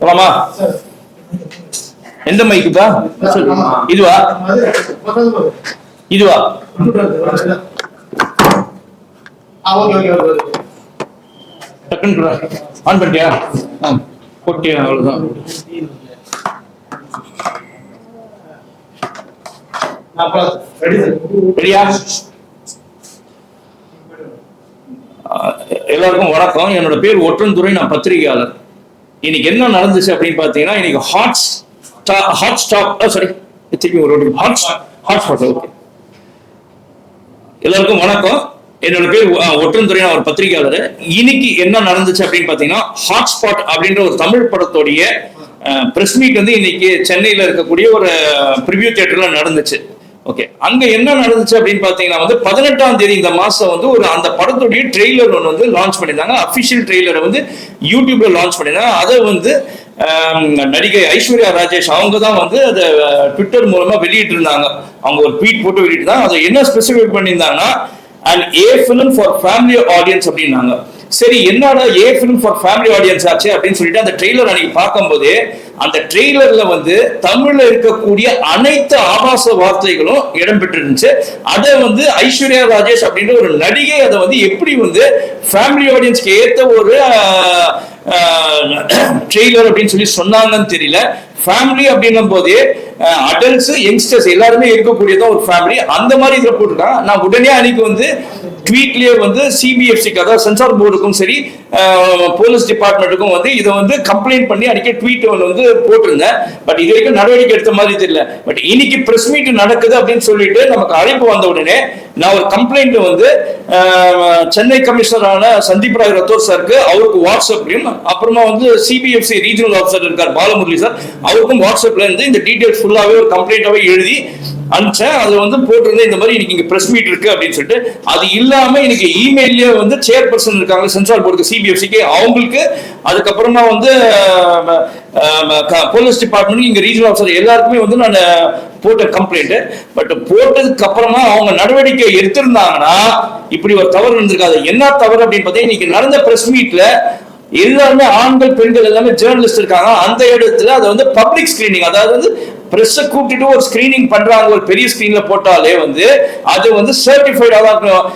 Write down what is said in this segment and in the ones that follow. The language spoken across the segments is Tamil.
போலாமா எந்த மைக்குப்பா. இதுவா? இதுவா? டக்குன்னு ஆன் பண்ணிட்டியா? போட்டியா? அவ்வளவுதான். ரெடியா எல்லாருக்கும் வணக்கம். என்னோட பேர் ஒற்றன்துறை நான் பத்திரிகையாளர். இன்னைக்கு என்ன நடந்துச்சு அப்படின்னு பார்த்தீங்கன்னா இன்னைக்கு ஹாட் ஹாட் ஸ்டாப் சாரி திருப்பி ஒரு ஹாட் ஹாட் ஸ்பாட் ஓகே எல்லாருக்கும் வணக்கம். என்னோட பேர் ஒற்றன்துறை நான் ஒரு பத்திரிகையாளர். இன்னைக்கு என்ன நடந்துச்சு அப்படின்னு பார்த்தீங்கன்னா ஹாட்ஸ்பாட் அப்படின்ற ஒரு தமிழ் படத்துடைய பிரஸ் மீட் வந்து இன்னைக்கு சென்னையில இருக்கக்கூடிய ஒரு ப்ரிவியூ தியேட்டர்ல நடந்துச்சு. ஓகே அங்க என்ன நடந்துச்சு அப்படின்னு பாத்தீங்கன்னா வந்து பதினெட்டாம் தேதி இந்த மாசம் வந்து ஒரு அந்த படத்துடைய ட்ரெய்லர் ஒன்று வந்து லான்ச் பண்ணியிருந்தாங்க. அஃபிஷியல் ட்ரெய்லரை வந்து யூடியூப்ல லான்ச் பண்ணியிருந்தாங்க. அதை வந்து நடிகை ஐஸ்வர்யா ராஜேஷ் அவங்க தான் வந்து அதை ட்விட்டர் மூலமா வெளியிட்டு இருந்தாங்க அவங்க ஒரு ட்வீட் போட்டு வெளியிட்டு அதை என்ன ஸ்பெசிஃபை பண்ணியிருந்தாங்கன்னா and a film for family audience அப்படின்னாங்க. சரி என்னடா a film for family audience ஆச்சு அப்படின்னு சொல்லிட்டு அந்த ட்ரெய்லர் அன்னைக்கு பார்க்கும்போது அந்த ட்ரெய்லர்ல வந்து தமிழ்ல இருக்கக்கூடிய அனைத்து ஆபாச வார்த்தைகளும் இடம்பெற்றிருந்துச்சு. அதை வந்து ஐஸ்வர்யா ராஜேஷ் அப்படின்ற ஒரு நடிகை அதை வந்து எப்படி வந்து ஃபேமிலி ஆடியன்ஸ்க்கு ஏத்த ஒரு ட்ரெய்லர் அப்படின்னு சொல்லி சொன்னாங்கன்னு தெரியல. ஃபேமிலி அப்படின்னும் போதே அடல்ட்ஸ் யங்ஸ்டர்ஸ் எல்லாருமே இருக்கக்கூடியதான் ஒரு ஃபேமிலி அந்த மாதிரி இதில் போட்டிருக்காங்க நான் உடனே அன்னைக்கு வந்து ட்வீட்லேயே வந்து சிபிஎஃப்சிக்கு அதாவது சென்சார் போர்டுக்கும் சரி போலீஸ் டிபார்ட்மெண்ட்டுக்கும் வந்து இதை வந்து கம்ப்ளைண்ட் பண்ணி அன்னைக்கு ட்வீட் ஒன்று வந்து போட்டிருந்தேன். பட் இது வரைக்கும் நடவடிக்கை எடுத்த மாதிரி தெரியல. பட் இன்னைக்கு ப்ரெஸ் மீட் நடக்குது அப்படின்னு சொல்லிட்டு நமக்கு அழைப்பு வந்த உடனே நான் ஒரு கம்ப்ளைண்ட் வந்து சென்னை கமிஷனரான சந்தீப் ராய் ரத்தோர் சாருக்கு அவருக்கு வாட்ஸ்அப்லையும் அப்புறமா வந்து சிபிஎஃப்சி ரீஜனல் ஆஃபீஸர் இருக்கார் பாலமுரளி சார் அவருக்கும் வாட்ஸ்அப்ல இருந்து இந்த டீடைல்ஸ் ஃபுல்லாகவே ஒரு கம்ப்ளைண்ட்டாகவே எழுதி அனுப்பிச்சேன். அது வந்து போட்டிருந்தேன். இந்த மாதிரி இன்னைக்கு பிரஸ் மீட் இருக்கு அப்படின்னு சொல்லிட்டு அது இல்லாம இன்னைக்கு இமெயிலே வந்து சேர்பர்சன் இருக்காங்க சென்சார் போர்டுக்கு சிபிஎஃப்சிக்கு அவங்களுக்கு. அதுக்கப்புறமா வந்து போலீஸ் டிபார்ட்மெண்ட் இங்க ரீஜனல் ஆஃபீஸர் எல்லாருக்குமே வந்து நான் போட்ட கம்ப்ளைண்ட் பட் போட்டதுக்கு அப்புறமா அவங்க நடவடிக்கை எடுத்திருந்தாங்கன்னா இப்படி ஒரு தவறு இருந்திருக்காது என்ன தவறு அப்படின்னு பார்த்தீங்கன்னா இன்னைக்கு நடந்த பிரஸ் மீட்ல எல்லாருமே ஆண்கள் பெண்கள் எல்லாமே ஜேர்னலிஸ்ட் இருக்காங்க. அந்த இடத்துல அதை வந்து பப்ளிக் ஸ்கிரீனிங் அதாவது வந்து பிரஸ் கூப்பிட்டுட்டு ஒரு ஸ்கிரீனிங் பண்றாங்க ஒரு பெரிய ஸ்கிரீன்ல போட்டாலே வந்து அது வந்து சர்டிஃபைடா தான் இருக்கணும்.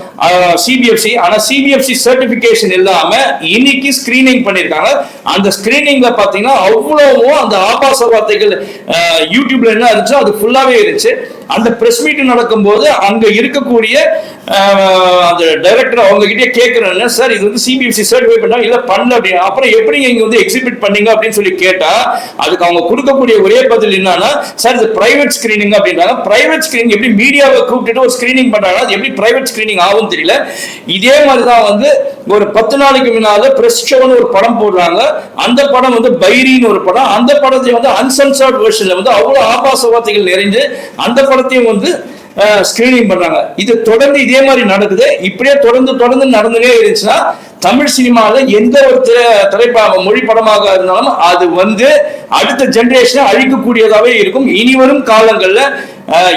சிபிஎஃப்சி ஆனா சிபிஎஃப்சி சர்டிபிகேஷன் இல்லாம இன்னைக்கு ஸ்கிரீனிங் பண்ணிருக்காங்க. அந்த ஸ்கிரீனிங்ல பாத்தீங்கன்னா அவ்வளவும் அந்த ஆபாச வார்த்தைகள் யூடியூப்ல என்ன இருந்துச்சோ அது ஃபுல்லாவே இருந்துச்சு. அந்த பிரஸ் மீட் நடக்கும்போது அங்க இருக்கக்கூடிய அந்த டைரக்டர் அவங்க கிட்டே கேட்கிறேன் சார் இது வந்து சிபிஎஸ்சி சர்டிஃபை பண்ணா இல்ல பண்ணல அப்படின்னு அப்புறம் எப்படி இங்க வந்து எக்ஸிபிட் பண்ணீங்க? அப்படின்னு சொல்லி கேட்டா அதுக்கு அவங்க கொடுக்கக்கூடிய ஒரே பதில் என்னன்னா சார் இது பிரைவேட் ஸ்கிரீனிங் அப்படின்றாங்க. பிரைவேட் ஸ்கிரீனிங் எப்படி மீடியாவை கூப்பிட்டுட்டு ஒரு ஸ்கிரீனிங் பண்றாங்க அது எப்படி பிரைவேட் ஸ்கிரீனிங் ஆகும் தெரியல. இதே மாதிரி தான் வந்து ஒரு பத்து நாளைக்கு முன்னால பிரஸ் ஷோன்னு ஒரு படம் போடுறாங்க. அந்த படம் வந்து பைரின்னு ஒரு படம். அந்த படத்தை வந்து அன்சன்சர்ட் வெர்ஷன்ல வந்து அவ்வளவு ஆபாச வார்த்தைகள் நிறைஞ்சு அந்த படம் படத்தையும் வந்து ஸ்கிரீனிங் பண்றாங்க. இது தொடர்ந்து இதே மாதிரி நடக்குது. இப்படியே தொடர்ந்து தொடர்ந்து நடந்துனே இருந்துச்சுன்னா தமிழ் சினிமாவில் எந்த ஒரு திரை- திரைப்பட மொழி படமாக இருந்தாலும் அது வந்து அடுத்த ஜென்ரேஷனை அழிக்கக்கூடியதாகவே இருக்கும். இனி வரும் இயக்குநர்கள்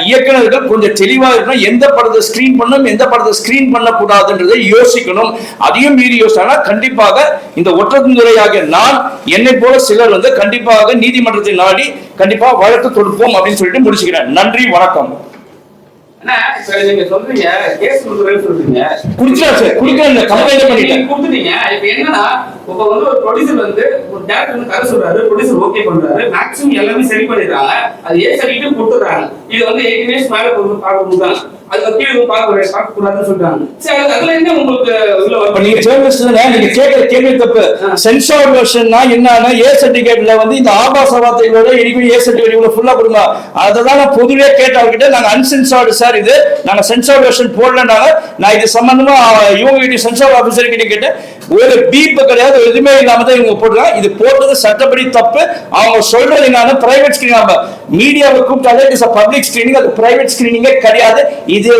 இயக்குனர்கள் கொஞ்சம் தெளிவாக இருக்கணும். எந்த படத்தை ஸ்கிரீன் பண்ணணும் எந்த படத்தை ஸ்கிரீன் பண்ணக்கூடாதுன்றதை யோசிக்கணும். அதையும் மீறி யோசிச்சாங்கன்னா கண்டிப்பாக இந்த ஒற்றந்துறையாகிய நான் என்னை போல சிலர் வந்து கண்டிப்பாக நீதிமன்றத்தை நாடி கண்டிப்பாக வழக்கு தொடுப்போம் அப்படின்னு சொல்லிட்டு முடிச்சுக்கிறேன். நன்றி வணக்கம். குடிச்சாச்சு குடிக்கிறேன் கம்ப்ளைண்ட் பண்ணிட்டேன் கொடுத்துட்டீங்க. இப்ப என்னன்னா, இப்ப வந்து ஒரு producer வந்து, ஒரு director வந்து கதை சொல்றாரு, producer okay பண்றாரு, maximum எல்லாமே சரி பண்ணிடுறாங்க. அது certificate கொடுத்துடுறாங்க. இது வந்து 18 years மேல பார்க்கணும் தான். அதுக்கு கீழே பார்க்க பார்க்க கூடாதுன்னு சொல்றாங்க. சரி, அது- அதுல என்ன உங்களுக்கு வந்து- நீங்க ஜேர்னலிஸ்ட் நீங்க கேட்கிற கேள்வி தப்பு. சென்சார் வெர்ஷன்னா என்னன்னா ஏ சர்டிபிகேட்ல வந்து இந்த ஆபாச வார்த்தைகளோட இனிமே ஏ சர்டிபிகேட் இவ்வளவு ஃபுல்லா கொடுங்க. அதை தான் நான் பொதுவே கேட்டவர்கிட்ட நாங்க அன்சென்சார்டு சார் இது. நாங்க சென்சார் வெர்ஷன் போடலனால நான் இது சம்பந்தமா இவங்க கிட்ட சென்சார் கிட்ட கேட்டேன். ஒரு பீப் கிடையாது எதுவுமே இல்லாம தான் இவங்க போடுறாங்க. இது போட்டது சட்டப்படி தப்பு. அவங்க சொல்றது என்னன்னா பிரைவேட் ஸ்கிரீன் மீடியாவை கூப்பிட்டாலே இட்ஸ் பப்ளிக் ஸ்கிரீனிங் அது பிரைவேட் ஸ்கிரீனிங்கே கிடையாது. இது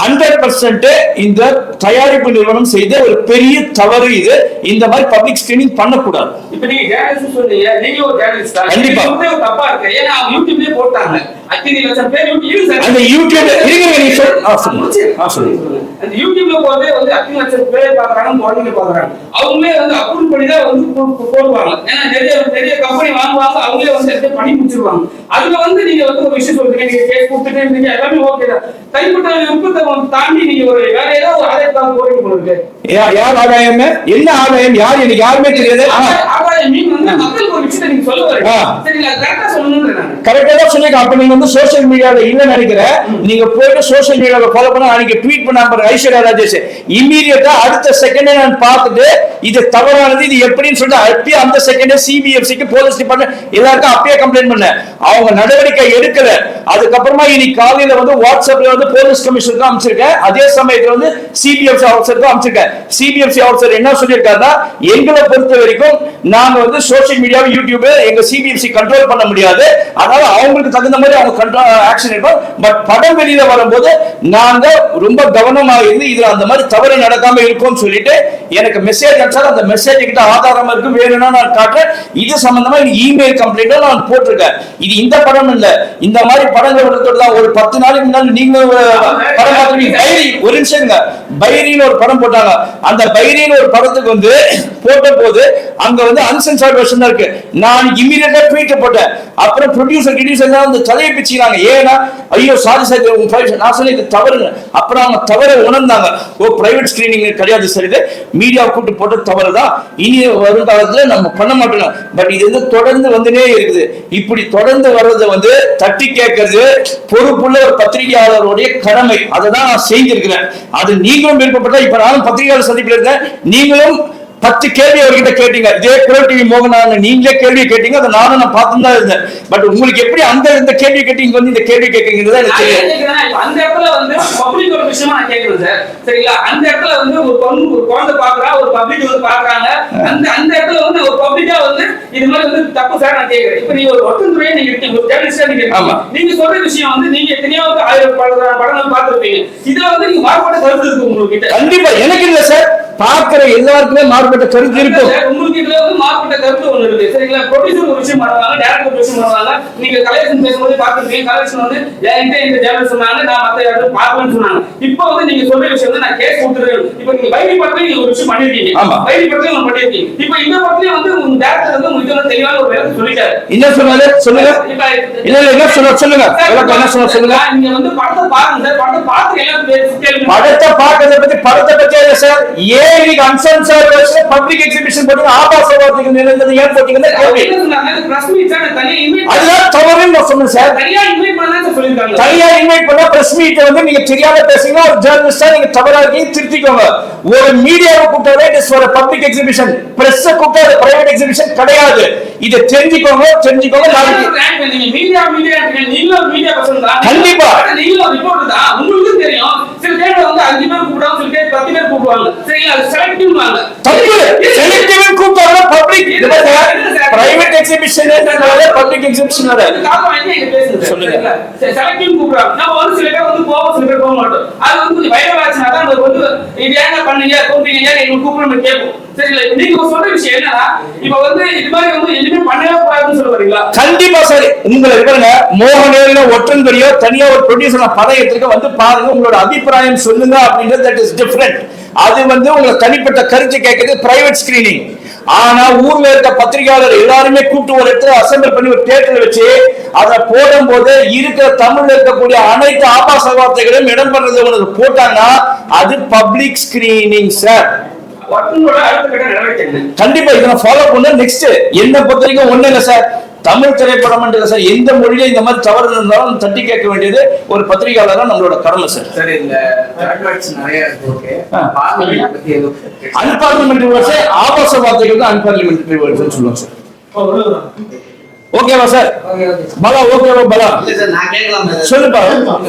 ஹண்ட்ரட் பர்சன்ட் இந்த தயாரிப்பு நிறுவனம் செய்த ஒரு பெரிய தவறு இது. இந்த மாதிரி பப்ளிக் ஸ்கிரீனிங் பண்ணக்கூடாது. இப்ப நீங்க journalist சொன்னீங்க, நீங்க ஒரு தான். கண்டிப்பா. நீங்க தப்பா இருக்கு. ஏன்னா யூடியூப்லயே போட்டாங்க. அந்த யூடியூப் இருங்க நீ சொல் ஆ சொல்லுங்க. ஆ சொல்லுங்க. அந்த யூடியூப்ல போறது வந்து அத்தனை லட்சம் பேர் பாக்குறாங்க குழந்தைங்க பாக்குறாங்க அவங்களே வந்து அப்ரூவ் பண்ணி தான் வந்து போடுவாங்க. ஏன்னா நிறைய நிறைய கம்பெனி வாங்குவாங்க அவங்களே வந்து எடுத்து பண்ணி முடிச்சிருவாங்க. அதுல வந்து நீங்க வந்து ஒரு விஷயம் சொல்றீங்க நீங்க கேஸ் கொடுத்துட்டு நீங்க எல்லாமே ஓகே தான். தனிப்பட்ட விருப்பத்தை தாண்டி நீங்க ஒரு வேற ஏதோ ஒரு ஆதாயத்தாக போறீங்க யார் ஆதாயம் என்ன ஆதாயம்? யார் எனக்கு யாருமே தெரியாது. கரெக்டா நான் தான் அப்ப நீங்க வந்து சோஷியல் மீடியால இல்ல நினைக்கிறேன். நீங்க போயிட்டு சோஷியல் மீடியால ஃபாலோ பண்ண அன்னைக்கு ட்வீட் பண்ண ஐஸ்வர்யா ராஜேஷ். இமீடியட்டா அடுத்த செகண்டே நான் பார்த்துட்டு இது தவறானது இது எப்படின்னு சொல்லிட்டு அப்பயே அந்த செகண்டே சிபிஎஃப்சிக்கு போலீஸ் டிபார்ட்மெண்ட் எல்லாருக்கும் அப்பயே கம்ப்ளைண்ட் பண்ணேன். அவங்க நடவடிக்கை எடுக்கல. அதுக்கப்புறமா இன்னைக்கு காலையில வந்து வாட்ஸ்அப்ல வந்து போலீஸ் கமிஷனருக்கு அமைச்சிருக்கேன் அதே சமயத்துல வந்து சிபிஎஃப்சி ஆஃபீஸருக்கு அமைச்சிருக்கேன் சிபிஎஃப்சி ஆஃபீஸர் என்ன சொல்லியிருக்காருன்னா எங்களை பொறுத்த வரைக்கும் நாங்க வந்து சோஷியல் மீடியா யூடியூப் எங்க சிபிஎம்சி கண்ட்ரோல் பண்ண முடியாது. அதனால அவங்களுக்கு தகுந்த மாதிரி அவங்க கண்ட்ரோல் ஆக்ஷன் எடுப்போம் பட் படம் வெளியில வரும்போது நாங்க ரொம்ப கவனமா இருந்து இதுல அந்த மாதிரி தவறு நடக்காம இருக்கும்னு சொல்லிட்டு எனக்கு மெசேஜ் அனுப்பிச்சாரு அந்த மெசேஜ் கிட்ட ஆதாரமா இருக்கும் வேணும்னா நான் காட்டுறேன். இது சம்பந்தமா இமெயில் கம்ப்ளைண்ட் நான் போட்டிருக்கேன். இது இந்த படம் இல்ல. இந்த மாதிரி படங்கள் வரதோட ஒரு பத்து நாளைக்கு முன்னாடி நீங்க படம் பார்த்துருக்கீங்க பைரி ஒரு நிமிஷம் பைரின்னு ஒரு படம் போட்டாங்க. அந்த பைரின்னு ஒரு படத்துக்கு வந்து போட்ட போது அங்க வந்து அன்சென்சார்ட் வெர்ஷன் இருக்கு. நான் இமீடியட்டா ட்வீட் போட்டேன். அப்புறம் ப்ரொடியூசர் கிடியூசர் எல்லாம் வந்து தலையை பிச்சுக்கிறாங்க. ஏன்னா ஐயோ சாரி சார் உங்க private- நான் சொல்லி இது தவறுங்க. அப்புறம் அவங்க தவறை உணர்ந்தாங்க. ஓ பிரைவேட் ஸ்கிரீனிங் கிடையாது சார் இது மீடியா கூட்டு போட்ட தவறு தான். இனி வரும் காலத்துல நம்ம பண்ண மாட்டோம். பட் இது வந்து தொடர்ந்து வந்துனே இருக்குது. இப்படி தொடர்ந்து வர்றதை வந்து தட்டி கேட்கறது பொறுப்புள்ள ஒரு பத்திரிகையாளருடைய கடமை. அதை தான் நான் செய்திருக்கிறேன். அது நீங்களும் விருப்பப்பட்டா இப்ப நானும் பத்திரிகையாளர் சந்திப்பில் இருக்கேன் நீங்களும் பத்து கேள்வி அவர்கிட்ட கேட்டீங்க இதே குரல் டிவி மோகனான நீங்களே கேள்வி கேட்டீங்க அதை நானும் நான் பார்த்து தான் இருந்தேன் பட் உங்களுக்கு எப்படி அந்த இந்த கேள்வி கேட்டு இங்க வந்து இந்த கேள்வி கேட்கறீங்கிறது எனக்கு தெரியும் அந்த இடத்துல வந்து public ஒரு விஷயமா நான் கேக்குறேன் சார். சரிங்களா? அந்த இடத்துல வந்து ஒரு பொண்ணு, ஒரு குழந்தை பார்க்கறா, ஒரு public வந்து பார்க்கறாங்க. அந்த அந்த இடத்துல வந்து ஒரு ஆ வந்து இது மாதிரி வந்து தப்பு சார் நான் கேக்குறேன். இப்ப நீங்க ஒரு working துறையா நீங்க இருக்கீங்க, ஒரு ஆ நீங்க. ஆமா. நீங்க சொல்ற விஷயம் வந்து நீங்க எத்தனையோ ஆயிரம் பட- படங்கள் பார்த்திருப்பீங்க. இதுல வந்து நீங்க மாறுபட்ட கருத்து இருக்கு உங்ககிட்ட. கண்டிப்பா எனக்கு இல்ல சார் பார்க்கிற எல்லாருக்குமே மாறுபட்ட கருத்து இருக்கும். உங்களுக்கு மாறுபட்ட கருத்து ஒண்ணு இருக்கு. சரிங்களா? ப்ரொடியூசர் ஒரு விஷயம் பண்ணுவாங்க டேரக்டர் ஒரு விஷயம் பண்ணுவாங்க. நீங்க கலெக்ஷன் பேசும்போது பார்த்துருக்கீங்க கலெக்ஷன் வந்து என்கிட்ட இந்த ஜேர்னல் சொன்னாங்க நான் மத்த யாரும் பார்க்கலன்னு சொன்னாங்க. இப்போ வந்து நீங்க சொல்ற விஷயம் வந்து நான் கேஸ் கொடுத்துருக்கேன் இப்போ நீங்க வைரி படத்துல நீங்க ஒரு விஷயம் பண்ணிருக்கீங்க. ஆமா. வைரி படத்துல பண்ணிருக்கீங்க இப்போ இந்த படத்துலயும் வந்து உங்க டேரக்டர் வந்து உங்களுக்கு தெளிவான ஒரு விளக்கம் சொல்லிட்டாரு. என்ன சொன்னாரு? சொல்லுங்க. இல்ல இல்ல என்ன சொல்ல சொல்லுங்க. என்ன சொல்ல சொல்லுங்க. நீங்க வந்து படத்தை பாருங்க சார். படத்தை பார்த்து எல்லாம் படத்தை பார்க்கறத பத்தி படத்தை பத்தி சார்? ஏன் இன்னைக்கு அன்சன்சார் பப்ளிக் எக்ஸிபிஷன் போட்டு ஆபாச வார்த்தைகள் நிறைந்தது ஏன் போட்டீங்கன்னு சார் அதுதான் தவறுன்னு நான் சொன்னேன் சார் பண்ணா சொல்லிருக்காங்க தனியா இன்வைட் பண்ணா பிரஸ் மீட் வந்து நீங்க தெரியாம பேசுறீங்க ஒரு ஜேர்னலிஸ்டா நீங்க தவறா இருக்கீங்க திருத்திக்கோங்க. ஒரு மீடியாவை கூப்பிட்டாலே it is for public exhibition press கூப்பிட்டா அது பிரைவேட் எக்ஸிபிஷன் கிடையாது. இதை தெரிஞ்சுக்கோங்க தெரிஞ்சுக்கோங்க நாளைக்கு மீடியா மீடியா நீங்களும் மீடியா பர்சன் தான். கண்டிப்பா. நீங்களும் ரிப்போர்ட் தான். உங்களுக்கும் தெரியும். சில பேர் வந்து அஞ்சு பேர் கூப்பிடுவாங்க சில பேர் பத்து பேர் கூப்பிடுவாங்க. சரிங்களா? அது தப்பு. செலக்டிவ் கூப்பிட்டாங்க public private exhibition public exhibition சொல்லுங்க. செலக்டிவ் கூப்பிடுறாங்க. நம்ம வந்து சில பேர் வந்து போவோம் சில பேர் போக மாட்டோம். அது வந்து கொஞ்சம் வைரல் ஆச்சுன்னா தான் நம்ம வந்து இது ஏங்க பண்ணீங்க கூப்பிட்டீங்க ஏன் எங்களுக்கு கூப்பிடணும் கேட்போம். சரிங்களா? நீங்க சொல்ற விஷயம் என்னன்னா இப்ப வந்து இது மாதிரி வந்து எதுவுமே பண்ணவே கூடாதுன்னு சொல்ல வரீங்களா கண்டிப்பா சார். உங்களை பாருங்க. மோகனேரில ஒற்றன்படியோ தனியா ஒரு ப்ரொடியூசர் படம் எடுத்துக்க வந்து பாருங்க உங்களோட அபிப்பிராயம் சொல்லுங்க அப்படின்றது தட் இஸ் டிஃபரெண்ட் அது வந்து உங்களை தனிப்பட்ட கருத்து கேட்கறது பிரைவேட் ஸ்கிரீனிங் ஆனா ஊர்ல இருக்க பத்திரிகையாளர் எல்லாருமே கூப்பிட்டு ஒரு இடத்துல அசம்பிள் பண்ணி ஒரு தேட்டர்ல வச்சு அதை போடும்போது இருக்கிற தமிழ்ல இருக்கக்கூடிய அனைத்து ஆபாச வார்த்தைகளும் இடம்பெறது ஒன்று போட்டாங்கன்னா அது பப்ளிக் ஸ்கிரீனிங் சார்? கண்டிப்பா இதை ஃபாலோ பண்ண. நெக்ஸ்ட் என்ன பொறுத்த வரைக்கும் ஒண்ணு இல்ல சார் தமிழ் திரைப்படம் சார் எந்த மொழியில இந்த மாதிரி தவறு இருந்தாலும் தட்டி கேட்க வேண்டியது ஒரு பத்திரிகையாளரா நம்மளோட கடமை சார். அன்பார்லிமெண்டரி வேர்ட்ஸ் ஆபாச வார்த்தைகள் தான் அன்பார்லிமெண்டரி வேர்ட்ஸ் சொல்லுவோம் சார். ஓகேவா சார் பலா ஓகேவா பலா. இல்ல சார் நான் கேட்கலாம் சொல்லுப்பா.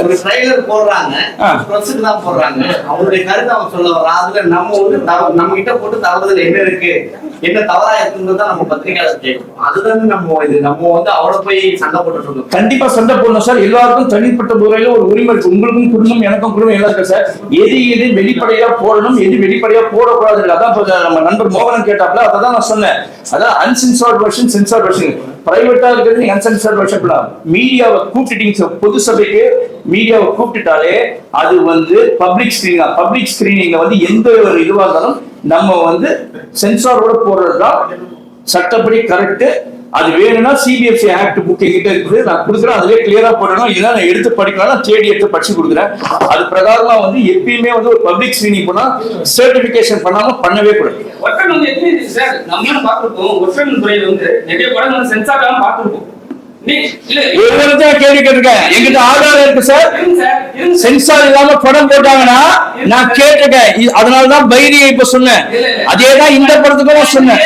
ஒரு ட்ரைலர் போடுறாங்க ஆ. ப்ரெஸ்ஸுக்கு தான் போடுறாங்க. அவங்களுடைய கருத்தை அவன் சொல்ல வரான் அதுல நம்ம வந்து நம்ம கிட்ட போட்டு தவறுதல் என்ன இருக்கு என்ன தவறா இருக்குன்னு தான் நம்ம பத்திரிகையாளர் கேட்கணும். அதுதான் நம்ம இது நம்ம வந்து அவளை போய் சண்டை போட்டுட்டு இருக்கோம். கண்டிப்பா சண்டை போடணும் சார் எல்லாருக்கும் தனிப்பட்ட முறையில ஒரு உரிமை இருக்கு. உங்களுக்கும் குடும்பம் எனக்கும் குடும்பம் எல்லாம் இருக்கு சார் எது எது வெளிப்படையா போடணும் எது வெளிப்படையா போடக்கூடாது. அதான் நம்ம நண்பர் மோகனன் கேட்டாப்ல அதை தான் நான் சொன்னேன். அதான் அன்சென்சார்ட் வெர்ஷன் சென்சார் வெர்ஷன் பிரைவேட்டா இருக்கிறது நீங்க அன்சென்சார்ட் மீடியாவை கூப்பிட்டுட்டீங்க பொது சபைக்கு மீடியாவை கூப்பிட்டுட்டாலே அது வந்து பப்ளிக் ஸ்கிரீனிங் பப்ளிக் ஸ்கிரீனிங்ல வந்து எந்த ஒரு இதுவாக இருந்தாலும் நம்ம வந்து சென்சாரோட போடுறது தான் சட்டப்படி கரெக்ட் அது வேணும்னா சிபிஎஃப்சி ஆக்ட் புக் எங்கிட்ட இருக்குது. நான் கொடுக்குறேன் அதுவே கிளியரா போடணும். இல்லைன்னா நான் எடுத்து படிக்கலாம் நான் தேடி எடுத்து படிச்சு கொடுக்குறேன். அது பிரகாரமா வந்து எப்பயுமே வந்து ஒரு பப்ளிக் ஸ்கிரீனிங் போனா சர்டிபிகேஷன் பண்ணாம பண்ணவே கூடாது. ஒற்றன் வந்து எப்படி சார் நம்மளும் பார்த்துருக்கோம்? ஒற்றன் துறையில வந்து நிறைய படம் வந்து சென்சார் கேள்வி கேட்டிருக்கேன். எங்கிட்ட ஆதாரம் இருக்கு சார். சென்சார் இல்லாம படம் போட்டாங்கன்னா நான் கேட்டிருக்கேன். அதனாலதான் பைரியை இப்ப சொன்னேன். இல்ல. அதேதான் இந்த படத்துக்கும் நான் சொன்னேன்.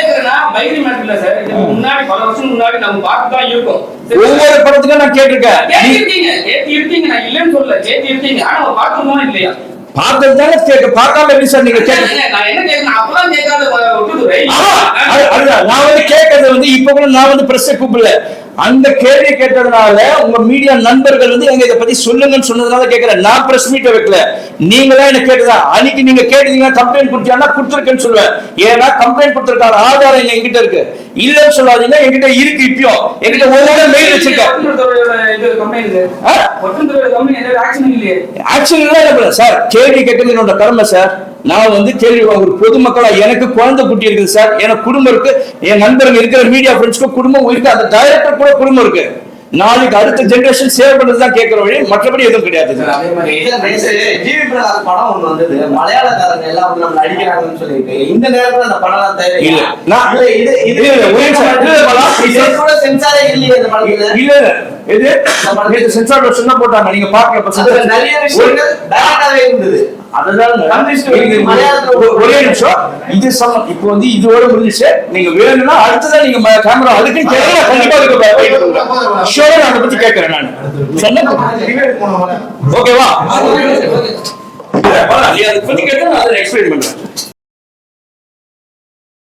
தான் ஒவ்வொரு படத்துக்கும் நான் கேட்டிருக்கேன். பார்த்தது தானே கேட்க பார்க்காம எப்படி சார் நீங்க கேட்க அது-. நான் வந்து கேட்கறது வந்து இப்ப கூட நான் வந்து பிரஸ் கூப்பிடல. அந்த கேள்வி கேட்டதுனால உங்க மீடியா நண்பர்கள் வந்து எங்க இதை பத்தி சொல்லுங்கன்னு சொன்னதுனால கேட்கிறேன். நான் பிரஸ் மீட்டை வைக்கல. நீங்களா என்ன கேட்டதா அன்னைக்கு நீங்க கேட்டீங்கன்னா கம்ப்ளைண்ட் கொடுத்தீங்கன்னா கொடுத்துருக்கேன்னு சொல்லுவேன். ஏன்னா கம்ப்ளைண்ட் கொடுத்துருக்கான ஆதாரம் எங்கிட்ட இருக்கு. இல்லைன்னு சொல்லாதீங்க. எங்கிட்ட இருக்கு இப்பயும். எங்கிட்ட ஒவ்வொரு மெயில் வச்சிருக்கேன். ஆக்ஷன் என்ன சார் கேள்வி கேட்கறது என்னோட கடமை சார். நான் வந்து கேள்வி ஒரு பொதுமக்களா எனக்கு குழந்தை குட்டி இருக்குது சார். எனக்கு குடும்பம் இருக்கு. என் நண்பர்கள் இருக்கிற மீடியா ஃப்ரெண்ட்ஸ்க்கு குடும்பம் இருக்கு. அந்த டைரக்டர் கூட குடும்பம் இருக்கு. நாளைக்கு அடுத்த ஜெனரேஷன் சேவ் பண்றது தான் கேட்கிற வழி. மற்றபடி எதுவும் கிடையாது. அதே மாதிரி நேத்து ஜிவி பிரகாஷ் படம் ஒண்ணு வந்தது. மலையாளக்காரங்க எல்லாம் வந்து நம்ம நடிக்கிறாங்கன்னு சொல்லிட்டு. இந்த நேரத்துல அந்த படம் எல்லாம் தேவை இல்ல, நான்- இது இது சென்சாரே இல்லையே இந்த படத்துல. இல்ல இது சென்சார் வருஷம் தான் போட்டாங்க. நீங்க அதுல நிறைய விஷயங்கள் டைரக்டாவே இருந்தது. ஒரே நிமிஷம். இது சம இப்போ வந்து இதோட முடிஞ்சிச்சு நீங்க வேணும்னா அடுத்ததான் நீங்க கேமரா அதுக்கு கேட்கல கண்டிப்பா அதுக்கு ஷோர் நான் அதை பத்தி கேட்கறேன் நான். சொன்ன ஓகேவா அதை பத்தி கேட்டா நான் அதை எக்ஸ்பிளைன் பண்றேன்.